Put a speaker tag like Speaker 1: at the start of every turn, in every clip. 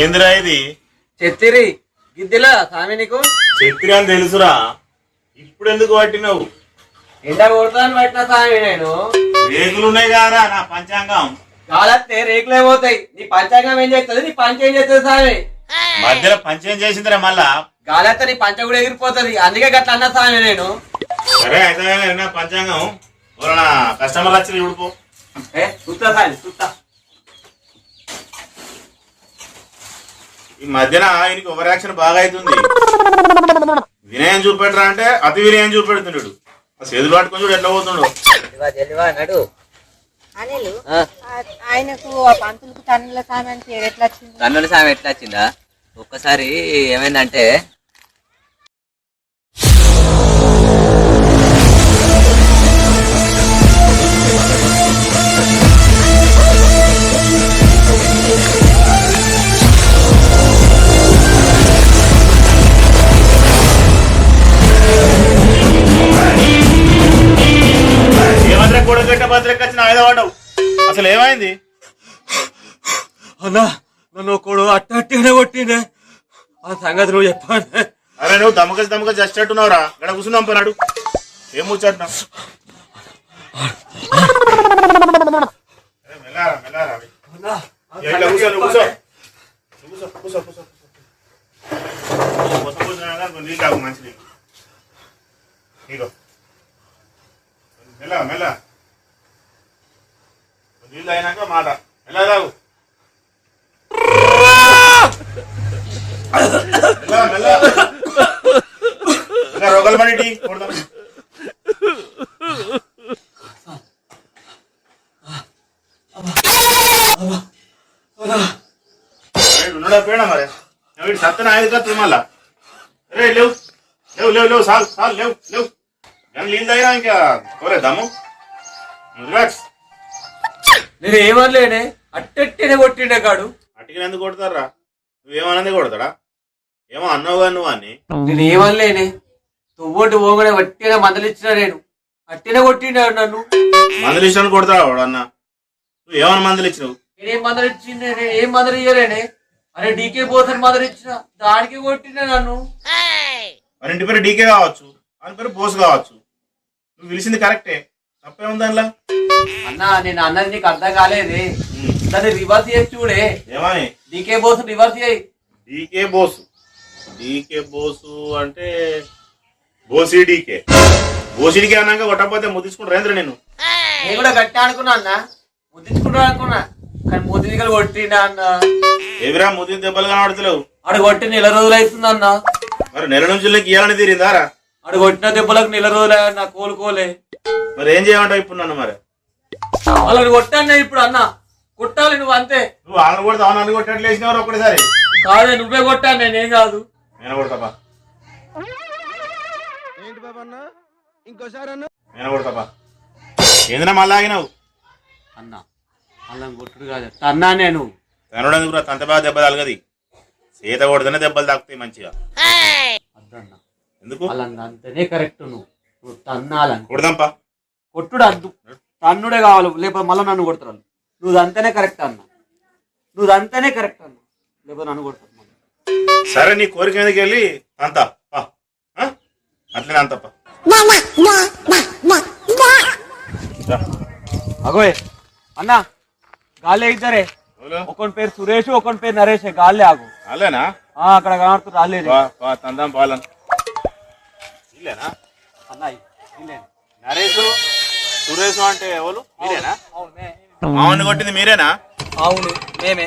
Speaker 1: ఏందిరా ఇది?
Speaker 2: చెత్తిరి గిద్దెలా సామి నీకు?
Speaker 1: చక్రి అని తెలుసురా. ఇప్పుడు ఎందుకు పట్టినావు?
Speaker 2: ఎండ కొడతాను పట్టిన సామి నేను.
Speaker 1: రేకులు ఉన్నాయి కారా నా పంచాంగం.
Speaker 2: కాలత్తే రేకులే పోతాయి. నీ పంచాంగం ఏం చేస్తుంది? నీ పంచ ఏం చేస్తుంది సామి?
Speaker 1: మధ్యలో పంచం చేసిందిరా మళ్ళా?
Speaker 2: గాలత్తే నీ పంచ కూడా ఎగిరిపోతుంది. అందుకే గట్ల అన్న సామి నేను.
Speaker 1: సరే అయితే నా పంచాంగం. కస్టమర్ వచ్చి చూడుకో
Speaker 2: ఏ చూస్తా సామి చూస్తా
Speaker 1: ఈ మధ్యన ఆయనకి ఓవర్ యాక్షన్ బాగా అవుతుంది వినయం చూపెట్టరా అంటే అతి వినయం చూపెడుతున్నాడు ఆ చేతులు పట్టుకొని చూడు ఎట్లా పోతుండు.
Speaker 2: నడు.
Speaker 3: అనిలు ఆ- ఆయనకు ఆ పంతులకు తన్నుల సామాన్ పేరు ఎట్లా వచ్చింది?
Speaker 4: కన్నుల సామె ఎట్లా వచ్చిందా? ఒక్కసారి ఏమైందంటే
Speaker 1: ఏమైంది?
Speaker 2: అన్నా నన్ను ఒకడు అట్టనే కొట్టినే ఆ సంగతి నువ్వు చెప్పాను
Speaker 1: అరే నువ్వు దమ్మకసి దమ్మకసి చచ్చేట్టున్నావురా ఇక్కడ కూర్చుందాం పన్నాడు ఏం ముచ్చట్నా? పడి పేడా మరి? వీడు సత్తన మళ్ళా. రే లేవు. లేవు లేవు లేవు సాల్ సాల్ లేవు లేవు. తాగినా ఇంకా కోరే దమ్ము. రిలాక్స్
Speaker 2: నేను ఏమనలేనే అట్టెట్టనే కొట్టిండే కాడు.
Speaker 1: అట్టికి ఎందుకు కొడతారా నువ్వేమన్నది కొడతాడా? ఏమో అన్నావు కానీ నువ్వు అని.
Speaker 2: నేను ఏమనలేనే తువ్వొంటి పోగానే వట్టిగా మందలిచ్చిన నేను. అట్టినే కొట్టిండాడు నన్ను.
Speaker 1: మందులు ఇష్టాన్ని కొడతాడా వాడు అన్న? నువ్వు ఏమన్నా మందులు ఇచ్చినావు
Speaker 2: నేనేం మందలు నేను ఏం మందలు ఇయ్యలేనే అరే డీకే పోసని మందలు ఇచ్చిన దానికి కొట్టిండే నన్ను.
Speaker 1: మరి ఇంటి పేరు డీకే కావచ్చు. అని పేరు బోస్ కావచ్చు. నువ్వు పిలిచింది కరెక్టే. తప్పే ఉంది దానిలో
Speaker 2: అన్నా నేను అన్నది నీకు అర్థం కాలేదే. దాన్ని రివర్స్ చేసి చూడే.
Speaker 1: ఏమని?
Speaker 2: డీకే బోస్ రివర్స్ చేయి.
Speaker 1: డీకే బోసు. డీకే బోసు అంటే బోసి డీకే బోసి డీకే అన్నాక కొట్టకపోతే ముద్దించుకుంటారు రేంద్ర నేను
Speaker 2: నేను కూడా గట్టి అనుకున్నా అన్న. ముద్దించుకుంటా అనుకున్నా కానీ ముద్ది దిగలు కొట్టిండా అన్న.
Speaker 1: ఏవిరా ముద్ది దెబ్బలు కనబడతలేవు
Speaker 2: ఆడు కొట్టి నెల రోజులు అవుతుంది అన్న.
Speaker 1: మరి నెల నుంచి గీయాలని తీరిందారా
Speaker 2: ఆడు కొట్టిన దెబ్బలకు నెల రోజులు నా కోలుకోలే.
Speaker 1: మరి ఏం చేయమంటావు ఇప్పుడు నన్ను మరి?
Speaker 2: వాళ్ళని కొట్టాను ఇప్పుడు అన్న. కొట్టాలి నువ్వు అంతే.
Speaker 1: నువ్వు వాళ్ళని కొడతా నన్ను కొట్టట్లు వేసినవారు ఒక్కటిసారి
Speaker 2: కాదే నువ్వే కొట్టాను నేనేం కాదు.
Speaker 1: నేను కొడతాపా? నేను కొడతాపా ఏందినా మళ్ళీ ఆగినావు?
Speaker 2: అన్న కొట్టుడు కాదు. అన్నా నేను.
Speaker 1: కూడా తంత బాగా దెబ్బ తగలది సీత కొడితేనే దెబ్బలు తాకుతాయి మంచిగా.
Speaker 2: అద్దన్న
Speaker 1: ఎందుకు?
Speaker 2: అంతనే కరెక్ట్ నువ్వు. నువ్వు తన్నాలని.
Speaker 1: కొడదాంపా.
Speaker 2: కొట్టుడు అద్దు. తన్నుడే కావాలి. లేకపోతే మళ్ళీ నన్ను కొడతారు. నువ్వు అంతనే కరెక్ట్ అన్న. నువ్వు అంతనే కరెక్ట్ అన్న. లేకపోతే నన్ను కొడతారు.
Speaker 1: సరే నీ కోరిక మీదకి వెళ్ళి అంత? అట్లనే అంతప్ప
Speaker 2: అగోయ్ అన్న గాలి ఇద్దరే ఒకని పేరు సురేష్ ఒకని పేరు నరేష్. గాలి ఆగు.
Speaker 1: అలేనా
Speaker 2: ఆ, అక్కడ కనబడుతుంది రాలేదు
Speaker 1: తందాం పాలను ఇల్లేనా
Speaker 2: అన్న ఇల్లే.
Speaker 1: నరేష్ సురేష్ అంటే ఎవరు? మీరేనా
Speaker 2: అవునే
Speaker 1: కొట్టింది మీరేనా?
Speaker 2: అవును మేమే.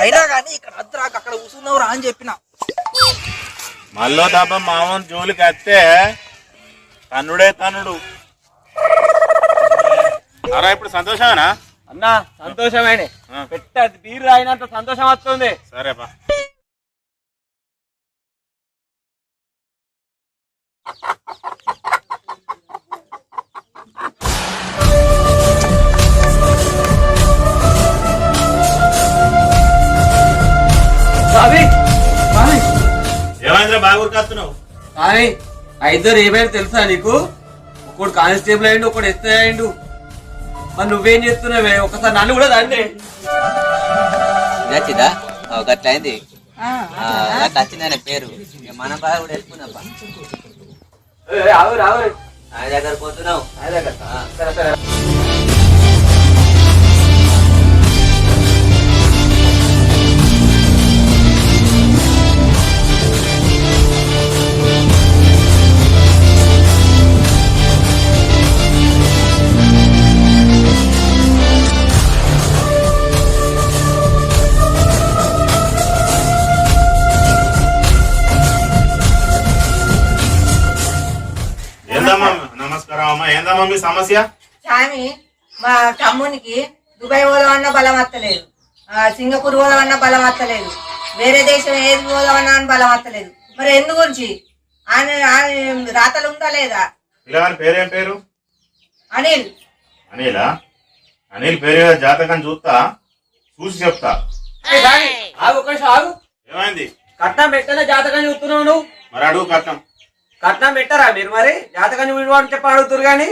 Speaker 5: అయినా కానీ ఇక్కడ అద్దరాక అక్కడ కూర్చున్నావురా అని చెప్పిన.
Speaker 1: మళ్ళీ తప్ప మామూలు జోలికి వస్తే తన్నుడే తన్నుడు. అరా ఇప్పుడు సంతోషమేనా?
Speaker 2: అన్న సంతోషమేనే. పెట్ట బీరు అయినంత సంతోషం వస్తుంది.
Speaker 1: సరేపా.
Speaker 2: స్వామి
Speaker 1: ఏమైందిరా బాగా ఉరికొస్తున్నావు?
Speaker 2: ఇద్దరు ఏమైనా తెలుసా నీకు? ఒకడు కానిస్టేబుల్ అయిండు ఒకడు ఎస్ఐ అయిండు మరి నువ్వేం చేస్తున్నావే? ఒకసారి నన్ను కూడా తండ్రి
Speaker 4: నచ్చిందా గట్ల అయింది.
Speaker 3: ఆ,
Speaker 4: ఆ, గట్ల వచ్చిందనే పేరు. మన బాగా కూడా వెళ్ళుకుందాం
Speaker 2: రావు రావు
Speaker 4: ఆయన దగ్గర పోతున్నావు. ఆ.
Speaker 2: సరే.
Speaker 1: అమ్మా ఏందమ్మా మీ సమస్య?
Speaker 3: స్వామి మా తమ్మునికి దుబాయ్ పోదామన్నా బలం వత్తలేదు ఆ, సింగపూర్ పోదామన్నా బలం వత్తలేదు వేరే దేశం ఏది పోదామన్నా అని బలం వత్తలేదు మరి ఎందు గురించి ఆయన ఆయన రాతలు ఉందా లేదా?
Speaker 1: పిల్లగాని పేరేం పేరు?
Speaker 3: అనిల్.
Speaker 1: అనిలా? అనిల్ పేరు జాతకం చూస్తా చూసి చెప్తా.
Speaker 2: ఆగు ఆగు.
Speaker 1: ఏమైంది?
Speaker 2: కట్నం పెట్టనే జాతకం చూస్తున్నావు నువ్వు?
Speaker 1: మరి అడుగు కట్నం.
Speaker 2: కట్నం పెట్టారా మీరు మరి? జాతకం చూడమని చెప్పి అడుగుతురు కానీ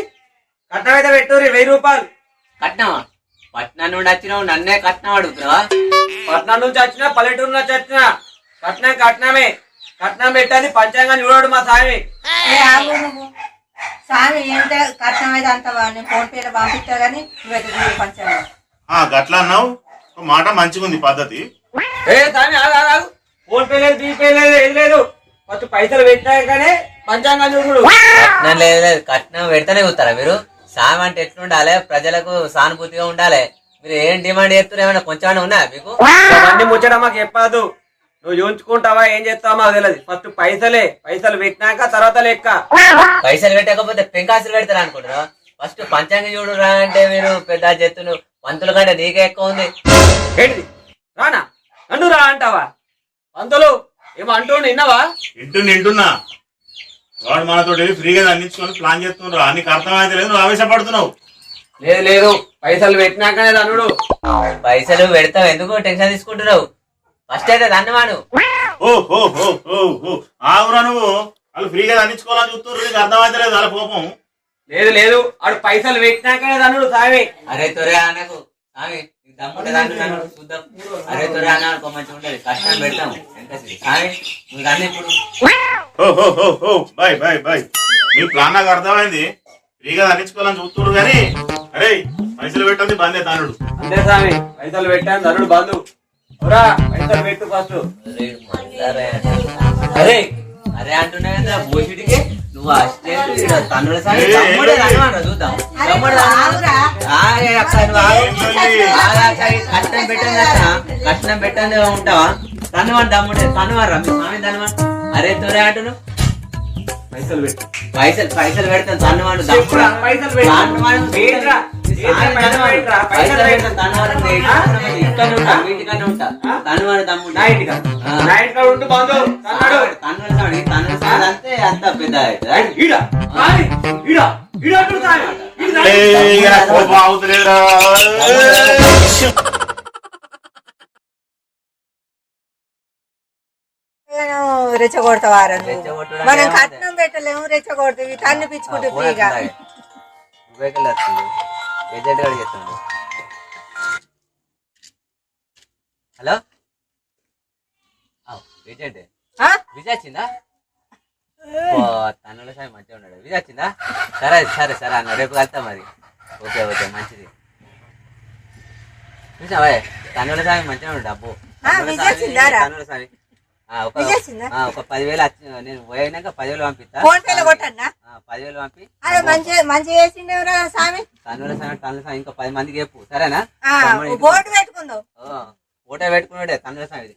Speaker 2: కట్నం అయితే పెట్టుర్రి వెయ్యి రూపాయలు.
Speaker 4: కట్నమా? పట్నం నుండి వచ్చినావు నన్నే కట్నం అడుగుతున్నావా?
Speaker 2: పట్నం నుంచి వచ్చినా పల్లెటూరు నుంచి వచ్చినా కట్నం కట్నమే. కట్నం పెట్టని పంచాంగం చూడడు మా స్వామి
Speaker 3: ఏ ఆగు నువ్వు. స్వామి ఏంటో కట్నం అయితే అంత నేను ఫోన్ పేలో పంపిస్తా కానీ నువ్వైతే చూడు
Speaker 1: ఆ గట్లా అన్నావు? ఒక మాట మంచిగా ఉంది పద్ధతి.
Speaker 2: ఏ స్వామి ఆగు ఆగు, ఆగు. ఫోన్ పే లేదు జీపే లేదు ఏది లేదు. ఫస్ట్ పైసలు పెట్టాకనే పంచాంగం చూడు.
Speaker 4: కట్నం లేదు లేదు. కట్నం పెడితేనే కూతారా మీరు? సాయం అంటే ఎట్లుండాలి? ప్రజలకు సానుభూతిగా ఉండాలి. మీరు ఏం డిమాండ్ చేస్తున్నారు? ఏమైనా కొంచెం ఉన్నా మీకు?
Speaker 2: అవన్నీ ముచ్చట మాకు చెప్పదు. నువ్వు చూపించుకుంటావా ఏం చేస్తావా మాకు తెలియదు. ఫస్ట్ పైసలే. పైసలు పెట్టినాక తర్వాత లెక్క.
Speaker 4: పైసలు పెట్టకపోతే పెంకాసులు పెడతారు అనుకుంటారా ఫస్ట్ పంచాంగ చూడు రా అంటే మీరు పెద్ద చెత్తులు పంతుల కంటే నీకే ఎక్కువ ఉంది.
Speaker 2: ఏంటిది? రానా? నన్ను రా అంటావా? పంతులు ఏమో అంటుండు విన్నావా?
Speaker 1: ఇంటు నింటున్నా వాడు మనతో ఫ్రీగా అందించుకొని ప్లాన్ చేస్తున్నారు నీకు అర్థమైతే లేదు నువ్వు ఆవేశపడుతున్నావు.
Speaker 2: లేదు లేదు. పైసలు పెట్టినాకనే తనుడు.
Speaker 4: పైసలు పెడతావు. ఎందుకు టెన్షన్ తీసుకుంటున్నావు? ఫస్ట్ అయితే దన్నవాడు
Speaker 1: ఓ ఓ ఓ ఓ ఓ. ఆవురా నువ్వు. వాళ్ళు ఫ్రీగా అందించుకోవాలని చూస్తున్నారు నీకు అర్థమైతే లేదు వాళ్ళ కోపం.
Speaker 2: లేదు లేదు. ఆడు పైసలు పెట్టినాకనే తనుడు సామి.
Speaker 4: అరే స్వామి నీకు నన్ను చూద్దాం. అరే తొరే అన్న అనుకో మంచిగా ఉండదు కష్టం పెడతాం ఎంత స్వామి నువ్వు దాన్ని ఇప్పుడు
Speaker 1: ఓ ఓ ఓ ఓ బాయ్ బాయ్ బాయ్. మీ ప్లాన్ నాకు అర్థమైంది. ఫ్రీగా అందించుకోవాలని చూస్తున్నారు కానీ అరే పైసలు పెట్టండి బందే తానుడు
Speaker 2: అంతే సామి పైసలు పెట్టాను తనుడు బంధు రా పైసలు పెట్టు ఫస్ట్.
Speaker 4: అరే అరే. అరే అంటున్నావు భూషుడికి నువ్వు అసిస్టెంట్ తన్నుల చూద్దాం. కట్నం కట్నం ఉంటావా? తన్నవాడు దమ్ముడే తన్నవాడు మీ స్వామి తన్నవాడు అరే తొరే అంటున్నావు
Speaker 2: పైసలు పెట్టు.
Speaker 4: పైసలు పైసలు పెడతాను
Speaker 2: చెప్పురా, పైసలు
Speaker 4: తన్నవాడు తమ్ముడు.
Speaker 2: బంధు. తన్నాడు
Speaker 4: సామి అంతే అంత పెద్ద అవుతుంది
Speaker 2: ఈడ ఈడ ఈడ
Speaker 3: రెచ్చగొడతావారా మనం? కట్నం పెట్టలేము రెచ్చగొడతావి తన్ని పిచ్చుకుంటే ఫ్రీగా.
Speaker 4: నువ్వేకెళ్ళి వస్తుంది ఏజెంట్ గారు చేస్తున్నాడు. హలో? ఏజెంట్? విజయ్ వచ్చిందా? ఓ, తన్నుల సాయి మంచిగా ఉన్నాడు. విజయ్ వచ్చిందా? సరే సరే సరే అన్న రేపు కలుద్దాం మరి. ఓకే ఓకే మంచిది. చూసావా తన్నుల సాయి మంచిగా ఉన్నాడు డబ్బు. సాయి- ఒక ఒక పదివేలు నేను పోయినాక పదివేలు పంపిస్తా. పదివేలు పంపి.
Speaker 3: మంచి చేసిండేవరా స్వామి
Speaker 4: తన్నుల సాయి తన్నుల సాయి ఇంకో పది మందికి చెప్పు. సరేనా?
Speaker 3: పెట్టుకుందాం.
Speaker 4: ఫోటో పెట్టుకున్నాడే తన్నుల సాయి